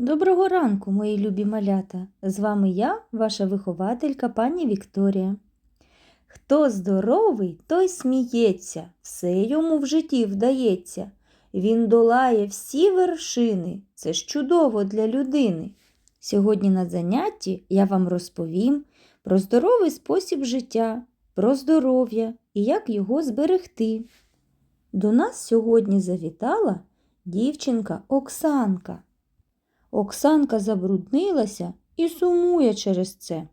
Доброго ранку, мої любі малята! З вами я, ваша вихователька пані Вікторія. Хто здоровий, той сміється, все йому в житті вдається. Він долає всі вершини. Це ж чудово для людини. Сьогодні на занятті я вам розповім про здоровий спосіб життя, про здоров'я і як його зберегти. До нас сьогодні завітала дівчинка Оксанка. Оксанка забруднилася і сумує через це.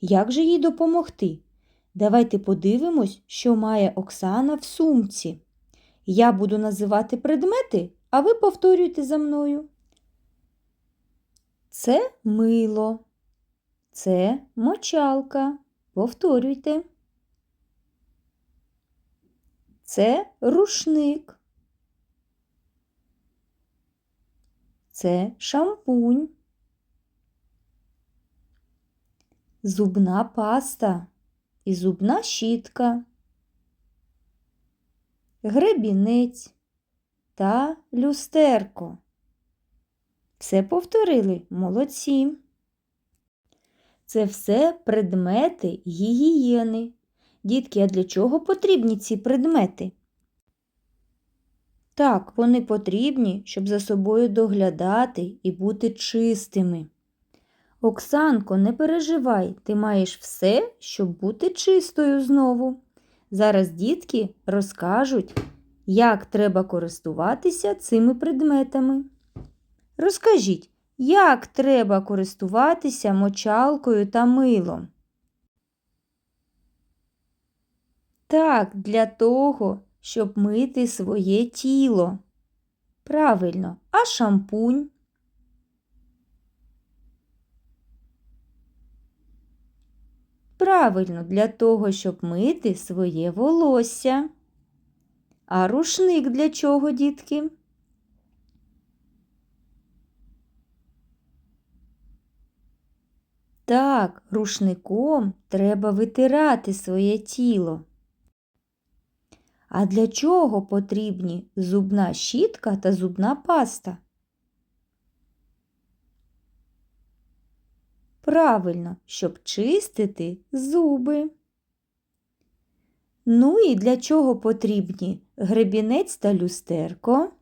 Як же їй допомогти? Давайте подивимось, що має Оксана в сумці. Я буду називати предмети, а ви повторюйте за мною. Це мило. Це мочалка. Повторюйте. Це рушник. Це шампунь, зубна паста і зубна щітка, гребінець та люстерко. Все повторили молодці. Це все предмети гігієни. Дітки, а для чого потрібні ці предмети? Так, вони потрібні, щоб за собою доглядати і бути чистими. Оксанко, не переживай, ти маєш все, щоб бути чистою знову. Зараз дітки розкажуть, як треба користуватися цими предметами. Розкажіть, як треба користуватися мочалкою та милом? Так, для того, щоб мити своє тіло. Правильно, а шампунь? Правильно, для того, щоб мити своє волосся. А рушник для чого, дітки? Так, рушником треба витирати своє тіло. А для чого потрібні зубна щітка та зубна паста? Правильно, щоб чистити зуби. Ну і для чого потрібні гребінець та люстерко?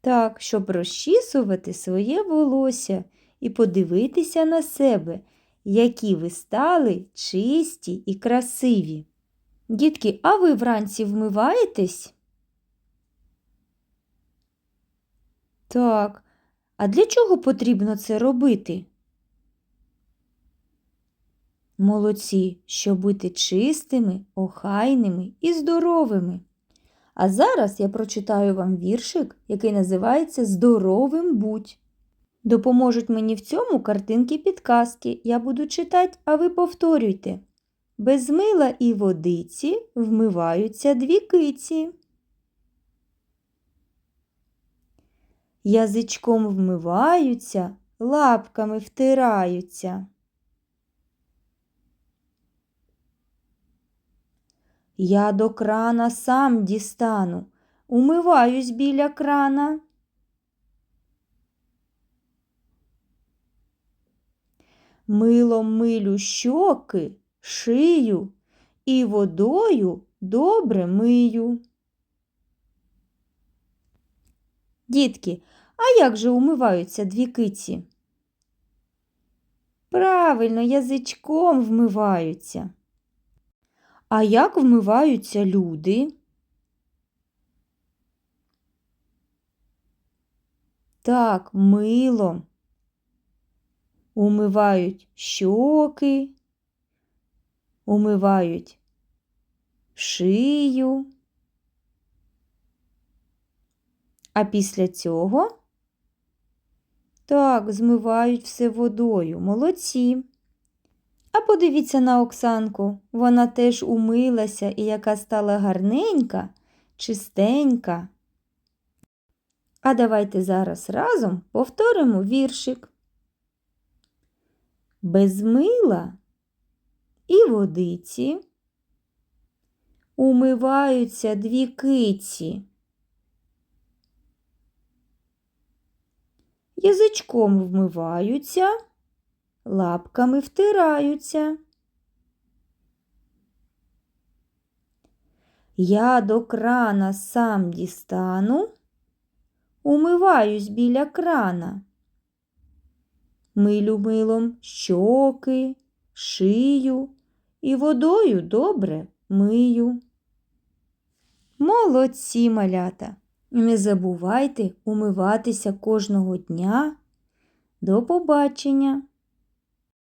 Так, щоб розчісувати своє волосся і подивитися на себе, які ви стали чисті і красиві. Дітки, а ви вранці вмиваєтесь? Так, а для чого потрібно це робити? Молодці, щоб бути чистими, охайними і здоровими. А зараз я прочитаю вам віршик, який називається Здоровим будь. Допоможуть мені в цьому картинки підказки. Я буду читати, а ви повторюйте. Без мила і водиці вмиваються дві киці. Язичком вмиваються, лапками втираються. Я до крана сам дістану, умиваюсь біля крана. Милом милю щоки, шию і водою добре мию. Дітки, а як же умиваються дві киці? Правильно, язичком вмиваються. А як вмиваються люди? Так, милом умивають щоки, умивають шию. А після цього так, змивають все водою. Молодці. А подивіться на Оксанку, вона теж умилася і яка стала гарненька, чистенька. А давайте зараз разом повторимо віршик без мила і водиці умиваються дві киці. язичком вмиваються, лапками втираються. Я до крана сам дістану, умиваюсь біля крана. Милю милом щоки, шию і водою добре мию. Молодці малята! Не забувайте умиватися кожного дня. До побачення!